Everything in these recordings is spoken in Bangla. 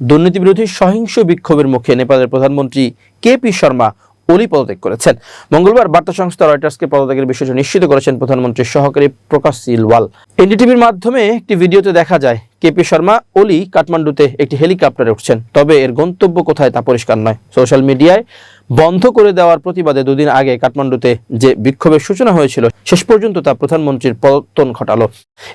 দুর্নীতিবিরোধী সহিংস বিক্ষোভের মুখে নেপালের প্রধানমন্ত্রী কে পি শর্মা ওলি পদত্যাগ করেছেন। মঙ্গলবার বার্তা সংস্থা রয়টার্সকে পদত্যাগের বিষয়টি নিশ্চিত করেছেন প্রধানমন্ত্রীর সহকারী প্রকাশ সিলওয়াল। এনডিটিভির মাধ্যমে একটি ভিডিওতে দেখা যায় কেপি শর্মা ওলি কাঠমান্ডুতে একটি হেলিকপ্টারে উঠছেন। তবে এর গন্তব্য কোথায় তা পরিষ্কার নয়। সোশ্যাল মিডিয়ায় বন্ধ করে দেওয়ার প্রতিবাদে দুদিন আগে কাঠমান্ডুতে যে বিক্ষোভের সূচনা হয়েছিল, শেষ পর্যন্ত তা প্রধানমন্ত্রীর পতন ঘটালো।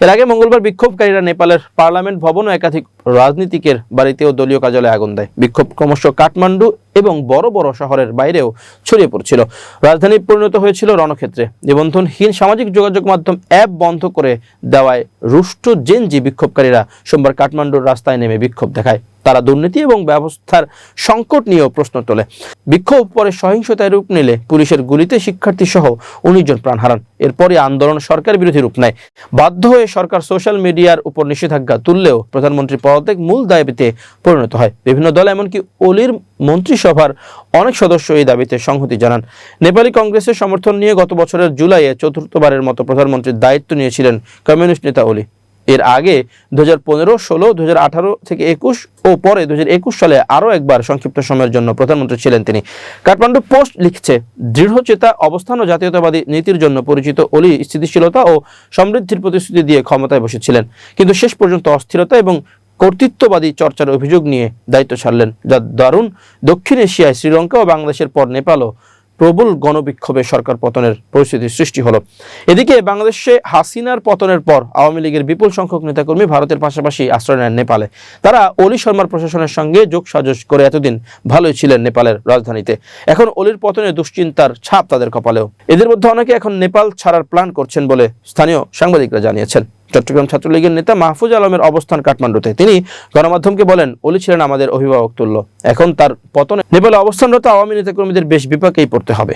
এর আগে মঙ্গলবার বিক্ষোভকারীরা নেপালের পার্লামেন্ট ভবন ও একাধিক রাজনীতিকের বাড়িতেও দলীয় কার্যালয়ে আগুন দেয়। বিক্ষোভ ক্রমশ কাঠমান্ডু এবং বড় বড় শহরের বাইরেও ছড়িয়ে পড়ছিল। রাজধানী পরিণত হয়েছিল রণক্ষেত্রে। নিবন্ধনহীন সামাজিক যোগাযোগ মাধ্যম অ্যাপ বন্ধ করে দেওয়ায় রুষ্ট জেনজি বিক্ষোভকারীরা সোমবার কাঠমান্ডুর রাস্তায় নেমে বিক্ষোভ দেখায়। তারা দুর্নীতি এবং ব্যবস্থার সংকট নিয়েও প্রশ্ন তোলে। বিক্ষোভ পরে সহিংসতায় রূপ নিলে পুলিশের গুলিতে শিক্ষার্থী সহ উনিশ জন প্রাণ হারান। এরপরই আন্দোলন সরকার বিরোধী রূপ নেয়। বাধ্য হয়ে সরকার সোশ্যাল মিডিয়ার উপর নিষেধাজ্ঞা তুললেও প্রধানমন্ত্রী পদত্যাগ মূল দাবিতে পরিণত হয়। বিভিন্ন দল, এমনকি অলির মন্ত্রিসভার অনেক সদস্য এই দাবিতে সংহতি জানান। নেপালি কংগ্রেসের সমর্থন নিয়ে গত বছরের জুলাইয়ে চতুর্থবারের মতো প্রধানমন্ত্রীর দায়িত্ব নিয়েছিলেন কমিউনিস্ট নেতা অলি। এর আগে দু হাজার পনেরো, ষোলো দু থেকে একুশ ও পরে দু হাজার একুশ সালে আরও একবার সংক্ষিপ্ত সময়ের জন্য প্রধানমন্ত্রী ছিলেন তিনি। কাঠমান্ডু পোস্ট লিখছে, দৃঢ়চেতা, অবস্থান ও জাতীয়তাবাদী নীতির জন্য পরিচিত অলি স্থিতিশীলতা ও সমৃদ্ধির প্রতিশ্রুতি দিয়ে ক্ষমতায় বসেছিলেন। কিন্তু শেষ পর্যন্ত অস্থিরতা এবং কর্তৃত্ববাদী চর্চার অভিযোগ নিয়ে দায়িত্ব ছাড়লেন। যা দারুণ, দক্ষিণ এশিয়ায় শ্রীলঙ্কা ও বাংলাদেশের পর নেপালও প্রবল গণবিক্ষোভে সরকার পতনের পরিস্থিতির সৃষ্টি হলো। এদিকে বাংলাদেশে হাসিনার পতনের পর আওয়ামী লীগের বিপুল সংখ্যক নেতাকর্মী ভারতের পাশাপাশি আশ্রয় নেন নেপালে। তারা অলি শর্মার প্রশাসনের সঙ্গে যোগসাজশ করে এতদিন ভালোই ছিলেন নেপালের রাজধানীতে। এখন অলির পতনে দুশ্চিন্তার ছাপ তাদের কপালেও। এদের মধ্যে অনেকে এখন নেপাল ছাড়ার প্ল্যান করছেন বলে স্থানীয় সাংবাদিকরা জানিয়েছেন। চট্টগ্রাম ছাত্রলীগের নেতা মাহফুজ আলমের অবস্থান কাঠমান্ডুতে। তিনি গণমাধ্যমকে বলেন, অলি ছিলেন আমাদের অভিভাবক তুল্য। এখন তার পতনে নেপালে অবস্থানরত আওয়ামী নেতাকর্মীদের বেশ বিপাকেই পড়তে হবে।